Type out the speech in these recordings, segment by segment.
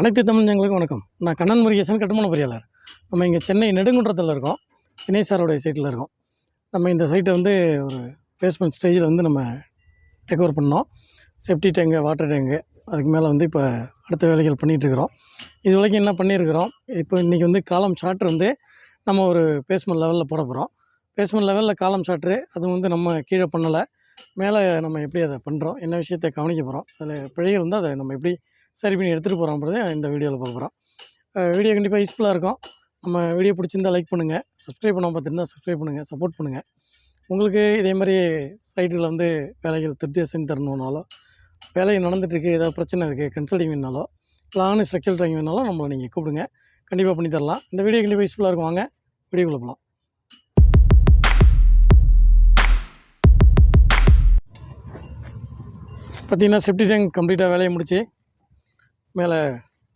அனைத்து தமிழர்களுக்கும் வணக்கம். நான் கண்ணன் முருகேசன் கட்டுமான பொறியாளர். நம்ம இங்கே சென்னை நெடுங்குன்றத்தில் இருக்கோம். தினேஷ் சாரோடைய சைட்டில் இருக்கோம். நம்ம இந்த சைட்டை வந்து ஒரு பேஸ்மெண்ட் ஸ்டேஜில் வந்து நம்ம டேக் ஓவர் பண்ணோம். செப்டி டேங்கு வாட்டர் டேங்கு அதுக்கு மேலே வந்து இப்போ அடுத்த வேலைகள் பண்ணிகிட்ருக்குறோம் இது வரைக்கும் என்ன பண்ணியிருக்கிறோம் இப்போ இன்றைக்கி வந்து காலம் சார்ட்ரு வந்து நம்ம ஒரு பேஸ்மெண்ட் லெவலில் போட போகிறோம் பேஸ்மெண்ட் லெவலில் காலம் சார்ட்ரு அது வந்து நம்ம கீழே பண்ணலை. மேலே நம்ம எப்படி அதை பண்ணுறோம் என்ன விஷயத்தை கவனிக்க போகிறோம் அதில் பிழைகள் வந்து அதை நம்ம எப்படி சரி பண்ணி எடுத்துகிட்டு போகிறோம்ன்றதை இந்த வீடியோவில் பார்க்க போகிறோம் வீடியோ கண்டிப்பாக யூஸ்ஃபுல்லாக இருக்கும். நம்ம வீடியோ பிடிச்சிருந்தா லைக் பண்ணுங்கள் சப்ஸ்கிரைப் பண்ணாமல் பார்த்துருந்தா சப்ஸ்கிரைப் பண்ணுங்கள் சப்போர்ட் பண்ணுங்கள் உங்களுக்கு இதே மாதிரி சைட்டில் வந்து வேலைகள் திருப்தியாக செஞ்சு தரணுன்னாலோ வேலை நடந்துகிட்ருக்கு ஏதாவது பிரச்சனை இருக்குது கன்சல்டிங் வேணாலோ பிளான் ஸ்ட்ரக்சர் ட்ரைனிங் வேணாலும் நம்மளை நீங்கள் கூப்பிடுங்க. கண்டிப்பாக பண்ணி தரலாம். இந்த வீடியோ கண்டிப்பாக யூஸ்ஃபுல்லாக இருக்கும். வாங்க வீடியோக்குள்ளே போகலாம் பார்த்தீங்கன்னா செப்டி டேங்க் கம்ப்ளீட்டாக வேலையை முடிச்சு மேலே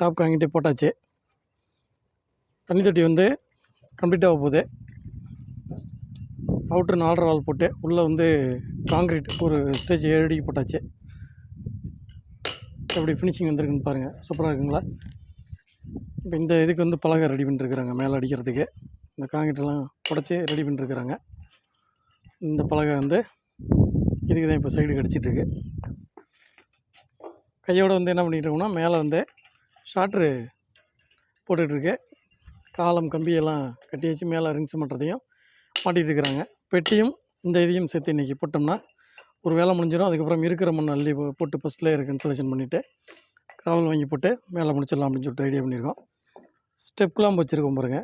டாப் வாங்கிட்டு போட்டாச்சு. தண்ணி தொட்டி வந்து கம்ப்ளீட்டாக போகுது. அவுட்ரு நாலரை வால் போட்டு உள்ளே வந்து காங்கிரீட் ஒரு ஸ்டேஜ் ஏழு அடிக்கு போட்டாச்சு. எப்படி ஃபினிஷிங் வந்திருக்குன்னு பாருங்கள் சூப்பராக இருக்குங்களா? இப்போ இந்த இதுக்கு வந்து பலகை ரெடி பண்ணிட்டுருக்குறாங்க. மேலே அடிக்கிறதுக்கு. இந்த காங்கிரீட்டெல்லாம் உடச்சி ரெடி பண்ணிட்டுருக்குறாங்க. இந்த பலகை வந்து இதுக்கு தான் இப்போ சைடு கிடச்சிட்ருக்கு கையோடு வந்து என்ன பண்ணிட்டுருக்கோம்னா மேலே வந்து ஷாட்ரு போட்டுட்ருக்கு. காலம் கம்பியெல்லாம் கட்டி வச்சு மேலே ரிங்ஸ் பண்ணுறதையும் மாட்டிகிட்டு இருக்கிறாங்க பெட்டியும் இந்த இதையும் சேர்த்து இன்றைக்கி போட்டோம்னா ஒரு வேலை முடிஞ்சிடும். அதுக்கப்புறம் இருக்கிற மண் அள்ளி போட்டு ஃபஸ்ட் லேயர் இன்ஸ்டலேஷன் பண்ணிவிட்டு கிராவல் வாங்கி போட்டு மேலே முடிச்சிடலாம் அப்படின்னு சொல்லிட்டு ஐடியா பண்ணியிருக்கோம். ஸ்டெப்லாம் வச்சுருக்கோம் பாருங்க.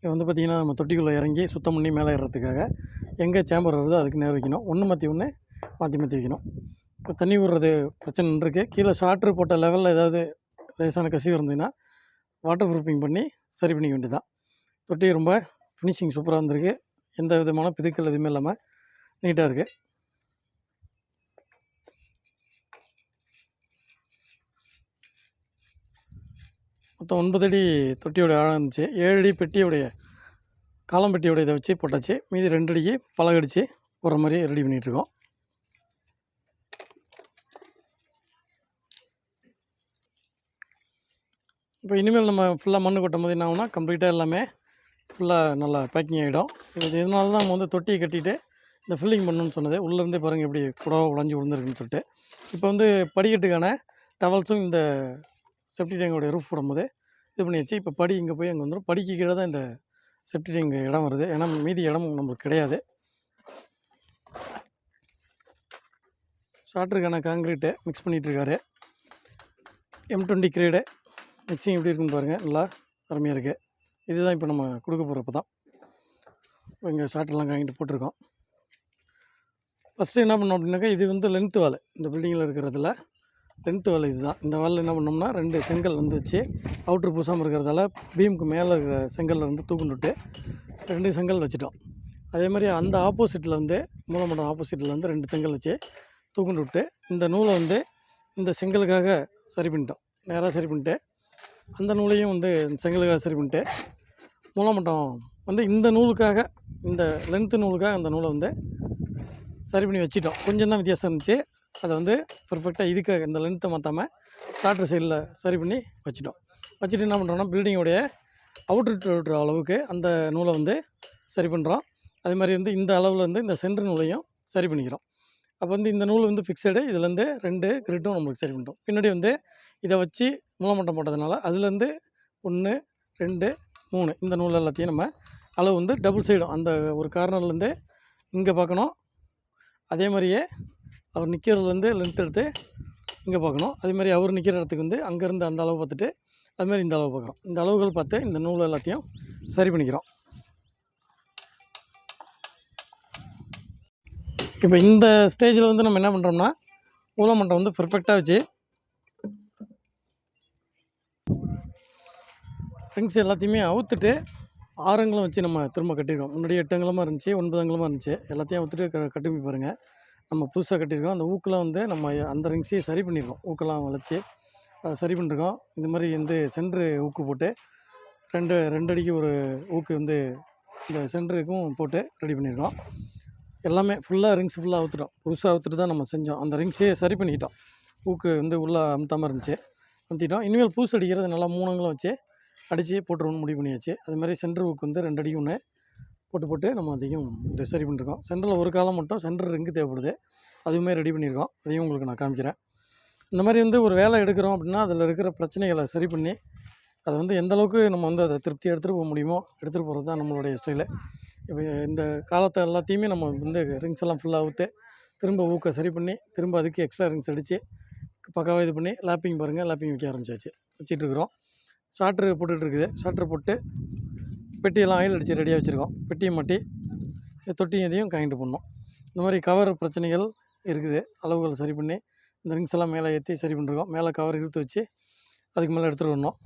இது வந்து பார்த்திங்கன்னா நம்ம தொட்டிக்குள்ளே இறங்கி சுத்தம் பண்ணி மேலே ஏறுறதுக்காக எங்கே சேம்பர் வருதோ அதுக்கு நேரம் வைக்கணும். ஒன்று மாற்றி ஒன்று மாற்றி மாற்றி வைக்கணும். இப்போ தண்ணி விடுறது பிரச்சனை இருக்குது கீழே ஷார்ட்ரு போட்ட லெவலில் ஏதாவது லேசான கசிவு இருந்ததுன்னா வாட்டர் ப்ரூஃபிங் பண்ணி சரி பண்ணிக்க வேண்டியதான் தொட்டி ரொம்ப ஃபினிஷிங் சூப்பராக வந்திருக்கு. எந்த விதமான பிதுக்கல் எதுவுமே இல்லாமல் நீட்டாக இருக்குது மொத்தம் ஒன்பது அடி தொட்டியோட ஆழம் இருந்துச்சு. ஏழு அடி பெட்டியோடைய காலம் பெட்டியோட இதை வச்சு போட்டாச்சு. மீதி ரெண்டு அடிக்கு பழகடிச்சு போகிற மாதிரி ரெடி பண்ணிகிட்ருக்கோம் இப்போ இனிமேல் நம்ம ஃபுல்லாக மண் கொட்டும் போது என்ன ஆகும்னா கம்ப்ளீட்டாக எல்லாமே ஃபுல்லாக நல்லா பேக்கிங் ஆகிடும் இது இதனால தான் நம்ம வந்து தொட்டியை கட்டிட்டு இந்த ஃபில்லிங் பண்ணணும்னு சொன்னது. உள்ளேருந்தே பாருங்கள் எப்படி குடவா உடஞ்சி விழுந்துருக்குன்னு சொல்லிட்டு. இப்போ வந்து படிக்கட்டுக்கான டவல்ஸும் இந்த செப்டி டேங்கோடைய ரூஃப் போடும்போது இது பண்ணியாச்சு. இப்போ படி இங்கே போய் அங்கே வந்துடும் படிக்கு கீழே தான் இந்த செப்டி டேங்க் இடம் வருது. ஏன்னா மீதி இடம் நம்மளுக்கு கிடையாது. ஷாட்டருக்கான காங்கிரீட்டை மிக்ஸ் பண்ணிகிட்ருக்காரு எம் டுவெண்ட்டி கிரேடு மிக்சிங் எப்படி இருக்குன்னு பாருங்கள் நல்லா அருமையாக இருக்குது இதுதான் இப்போ நம்ம கொடுக்க போகிறப்ப தான் இங்கே ஷார்ட்டெல்லாம் வாங்கிட்டு போட்டிருக்கோம். ஃபஸ்ட்டு என்ன பண்ணோம் அப்படின்னாக்கா இது வந்து லென்த்து வால். இந்த பில்டிங்கில் இருக்கிறதுல லென்த்து வால் இதுதான். இந்த வாலில் என்ன பண்ணோம்னா ரெண்டு செங்கல் வந்து வச்சு அவுட்ரு பூசாமல் இருக்கிறதால பீமுக்கு மேலே இருக்கிற செங்கலில் இருந்து தூக்குண்டுட்டு ரெண்டு செங்கல் வச்சுட்டோம். அதே மாதிரி அந்த ஆப்போசிட்டில் வந்து மூலமடம் ஆப்போசிட்டில் வந்து ரெண்டு செங்கல் வச்சு தூக்குண்டு விட்டு இந்த நூலை வந்து இந்த செங்கலுக்காக சரி பண்ணிட்டோம். நேராக சரி பண்ணிட்டு அந்த நூலையும் வந்து இந்த செங்கலுக்காக சரி பண்ணிட்டு மூலமட்டம் வந்து இந்த நூலுக்காக இந்த லென்த்து நூலுக்காக அந்த நூலை வந்து சரி பண்ணி வச்சிட்டோம். கொஞ்சம் தான் வித்தியாசம் இருந்துச்சு. அதை வந்து பர்ஃபெக்டாக இதுக்காக இந்த லென்த்தை மாற்றாமல் ஷார்ட்ரு சைடில் சரி பண்ணி வச்சிட்டோம். வச்சுட்டு என்ன பண்ணுறோம்னா பில்டிங்கோடைய அவுட்ரு டு அளவுக்கு அந்த நூலை வந்து சரி பண்ணுறோம் அதே மாதிரி வந்து இந்த அளவில் வந்து இந்த சென்ட்ரு நூலையும் சரி பண்ணிக்கிறோம். அப்போ வந்து இந்த நூல் வந்து ஃபிக்ஸடு இதுலேருந்து ரெண்டு கிரிட்டும் நம்மளுக்கு சரி பண்ணிட்டோம் பின்னாடி வந்து இதை வச்சு மூலமட்டம் போட்டதுனால அதுலேருந்து ஒன்று ரெண்டு மூணு இந்த நூல் எல்லாத்தையும் நம்ம அளவு வந்து டபுள் சைடும் அந்த ஒரு கார்னர்லேருந்து இங்கே பார்க்கணும். அதே மாதிரியே அவர் நிற்கிறதுலேருந்து லென்த் எடுத்து இங்கே பார்க்கணும். அதே மாதிரி அவர் நிற்கிற இடத்துக்கு வந்து அங்கேருந்து அந்த அளவு பார்த்துட்டு அதுமாதிரி இந்த அளவு பார்க்குறோம் இந்த அளவுகள் பார்த்து இந்த நூல் எல்லாத்தையும் சரி பண்ணிக்கிறோம். இப்போ இந்த ஸ்டேஜில் வந்து நம்ம என்ன பண்ணுறோம்னா மூலமட்டம் வந்து பெர்ஃபெக்டாக வச்சு ரிங்ஸ் எல்லாத்தையுமே அவுத்துட்டு ஆரங்களும் வச்சு நம்ம திரும்ப கட்டியிருக்கோம் முன்னாடி எட்டு அங்கலமாக இருந்துச்சு ஒன்பது அங்கலமாக இருந்துச்சு. எல்லாத்தையும் அவுத்துட்டு க கட்டி பாருங்கள் நம்ம புதுசாக கட்டியிருக்கோம். அந்த ஊக்கெலாம் வந்து நம்ம அந்த ரிங்ஸையும் சரி பண்ணியிருக்கோம் ஊக்கெல்லாம் வளைச்சி அதை சரி பண்ணியிருக்கோம் இந்த மாதிரி வந்து சென்ட்ரு ஊக்கு போட்டு ரெண்டு ரெண்டு அடிக்கு ஒரு ஊக்கு வந்து இந்த சென்டருக்கும் போட்டு ரெடி பண்ணியிருக்கோம் எல்லாமே ஃபுல்லாக ரிங்ஸ் ஃபுல்லாக அவுத்துட்டோம். புதுசாக அவுத்துட்டு தான் நம்ம செஞ்சோம். அந்த ரிங்ஸே சரி பண்ணிக்கிட்டோம். ஊக்கு வந்து உள்ளே அமுத்தாமல் இருந்துச்சு. அமுத்திட்டோம். இனிமேல் பூசு அடிக்கிறது நல்லா மூணுங்களும் வச்சு அடித்து போட்டுருவோம்னு முடிவு பண்ணியாச்சு. அது மாதிரி சென்டர் ஊக்கு வந்து ரெண்டு அடிக்கு ஒன்று போட்டு போட்டு நம்ம அதையும் இது சரி பண்ணியிருக்கோம் சென்டரில் ஒரு காலம் மட்டும் சென்டர் ரிங்கு தேவைப்படுது. அதுவுமே ரெடி பண்ணியிருக்கோம் அதையும் உங்களுக்கு நான் காமிக்கிறேன். இந்த மாதிரி வந்து ஒரு வேலை எடுக்கிறோம் அப்படின்னா அதில் இருக்கிற பிரச்சனைகளை சரி பண்ணி அதை வந்து எந்தளவுக்கு நம்ம வந்து அதை திருப்தி எடுத்துகிட்டு போக முடியுமோ எடுத்துகிட்டு போகிறது தான் நம்மளுடைய ஸ்டைலு இப்போ இந்த காலத்தை எல்லாத்தையுமே நம்ம வந்து ரிங்ஸ் எல்லாம் ஃபுல்லாக ஊற்று திரும்ப ஊக்க சரி பண்ணி திரும்ப அதுக்கு எக்ஸ்ட்ரா ரிங்ஸ் அடித்து பக்காவாக இது பண்ணி லேப்பிங் பாருங்கள் லேப்பிங் வைக்க ஆரம்பிச்சாச்சு. வச்சிட்ருக்குறோம் ஷாட்ரு போட்டுட்ருக்குது ஷாட்ரு போட்டு பெட்டியெல்லாம் ஆயில் அடித்து ரெடியாக வச்சுருக்கோம். பெட்டியை மாட்டி தொட்டியும் இதையும் காயின்ட்டு பண்ணோம் இந்த மாதிரி கவர் பிரச்சனைகள் இருக்குது. அளவுகள் சரி பண்ணி இந்த ரிங்ஸ் எல்லாம் மேலே ஏற்றி சரி பண்ணிருக்கோம். மேலே கவர் இழுத்து வச்சு அதுக்கு மேலே எடுத்துகிட்டு வரணும்.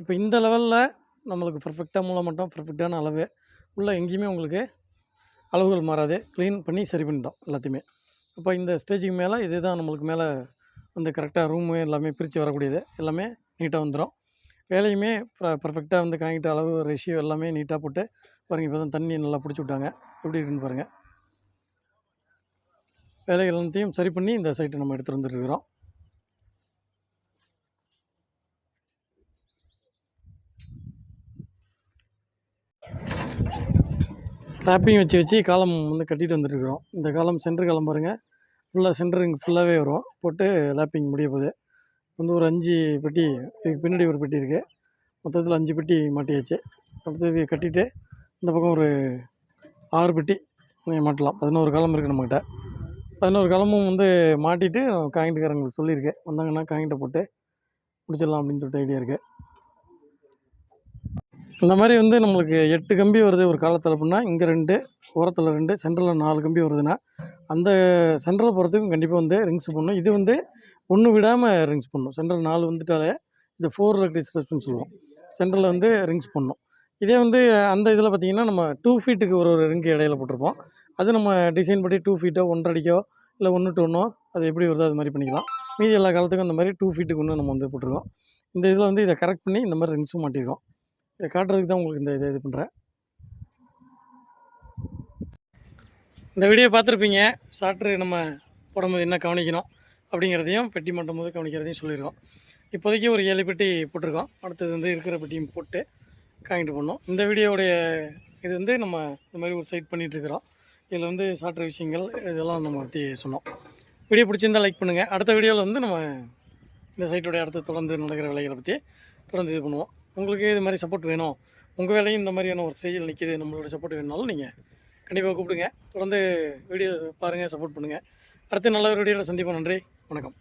இப்போ இந்த லெவலில் நம்மளுக்கு பர்ஃபெக்டாக மூளை மட்டும் பர்ஃபெக்டான அளவு உள்ளே எங்கேயுமே உங்களுக்கு அளவுகள் மாறாது. க்ளீன் பண்ணி சரி பண்ணிட்டோம் எல்லாத்தையுமே. இப்போ இந்த ஸ்டேஜுக்கு மேலே இதுதான் நம்மளுக்கு மேலே வந்து கரெக்டாக ரூமு எல்லாமே பிரித்து வரக்கூடியது. எல்லாமே நீட்டாக வந்துடும் வேலையுமே பர்ஃபெக்டாக வந்து காங்கிட்ட அளவு ரேஷியோ எல்லாமே நீட்டாக போட்டு பாருங்கள் இப்போ தான் தண்ணி நல்லா பிடிச்சி விட்டாங்க. எப்படி இருக்குன்னு பாருங்கள் வேலைகள் எல்லாத்தையும் சரி பண்ணி இந்த சைட்டை நம்ம எடுத்துகிட்டு வந்துட்டுருக்குறோம் ட்ராப்பிங் வச்சு வச்சு காலம் வந்து கட்டிட்டு வந்துட்டுருக்குறோம் இந்த காலம் சென்டர் காலம் பாருங்கள் ஃபுல்லாக சென்டர் இங்கே ஃபுல்லாகவே வரும். போட்டு லேப்பிங் முடிய போகுது. வந்து ஒரு அஞ்சு பெட்டி இதுக்கு பின்னாடி ஒரு பெட்டி இருக்குது மொத்தத்தில் அஞ்சு பெட்டி மாட்டியாச்சு. அடுத்தது கட்டிட்டு இந்த பக்கம் ஒரு ஆறு பெட்டி மாட்டலாம். பதினோரு காலம் இருக்குது நம்மக்கிட்ட பதினோரு காலமும் வந்து மாட்டிட்டு காங்கிட்டுக்காரங்களுக்கு சொல்லியிருக்கேன் வந்தாங்கன்னா காங்கிட்ட போட்டு முடிச்சிடலாம் அப்படின்னு சொல்லிட்டு ஐடியா இருக்குது இந்த மாதிரி வந்து நம்மளுக்கு எட்டு கம்பி வருது ஒரு காலத்தில் அப்படின்னா இங்கே ரெண்டு ஓரத்தில் ரெண்டு சென்டரில் நாலு கம்பி வருதுன்னா அந்த சென்டரில் போகிறதுக்கும் கண்டிப்பாக வந்து ரிங்ஸ் பண்ணும் இது வந்து ஒன்று விடாமல் ரிங்ஸ் பண்ணணும் சென்டரில் நாலு வந்துட்டாலே இது ஃபோர் எலக்ட்ரிக் சொல்லுவோம். சென்டரில் வந்து ரிங்ஸ் பண்ணணும் இதே வந்து அந்த இதில் பார்த்தீங்கன்னா நம்ம டூ ஃபீட்டுக்கு ஒரு ஒரு ரிங்கு இடையில போட்டிருப்போம். அது நம்ம டிசைன் படி டூ ஃபீட்டோ ஒன்றரை அடிக்கோ இல்லை ஒன்று டு ஒன்றோ அது எப்படி வருதோ அது மாதிரி பண்ணிக்கலாம். மீதி எல்லா காலத்துக்கும் அந்த மாதிரி டூ ஃபீட்டுக்கு ஒன்று நம்ம வந்து போட்டிருக்கோம். இந்த இதில் வந்து இதை கரெக்ட் பண்ணி இந்த மாதிரி ரிங்ஸும் மாட்டியிருக்கோம் இதை காட்டுறதுக்கு தான் உங்களுக்கு இந்த இதை இது பண்ணுறேன் இந்த வீடியோ பார்த்துருப்பீங்க சாட்ரு நம்ம போடும்போது என்ன கவனிக்கணும் அப்படிங்கிறதையும் பெட்டி மட்டும் போது கவனிக்கிறதையும் சொல்லியிருக்கோம். இப்போதைக்கு ஒரு ஏழு பெட்டி போட்டிருக்கோம். அடுத்தது வந்து இருக்கிற பெட்டியும் போட்டு காங்கிட்டு பண்ணோம். இந்த வீடியோவுடைய இது வந்து நம்ம இந்த மாதிரி ஒரு சைட் பண்ணிகிட்ருக்குறோம் இதில் வந்து சாட்ரு விஷயங்கள் இதெல்லாம் நம்ம பற்றி சொன்னோம். வீடியோ பிடிச்சிருந்தால் லைக் பண்ணுங்கள் அடுத்த வீடியோவில் வந்து நம்ம இந்த சைட்டோடைய அடுத்து தொடர்ந்து நடக்கிற விலைகளை பற்றி தொடர்ந்து இது பண்ணுவோம். உங்களுக்கு இது மாதிரி சப்போர்ட் வேணும். உங்கள் வேலையும் இந்த மாதிரியான ஒரு ஸ்டேஜில் நிற்கிது நம்மளோட சப்போர்ட் வேணுனாலும் நீங்கள் கண்டிப்பாக கூப்பிடுங்க. தொடர்ந்து வீடியோ பாருங்கள் சப்போர்ட் பண்ணுங்கள் அடுத்து நல்ல ஒரு வீடியோவில் சந்திப்போம். நன்றி வணக்கம்.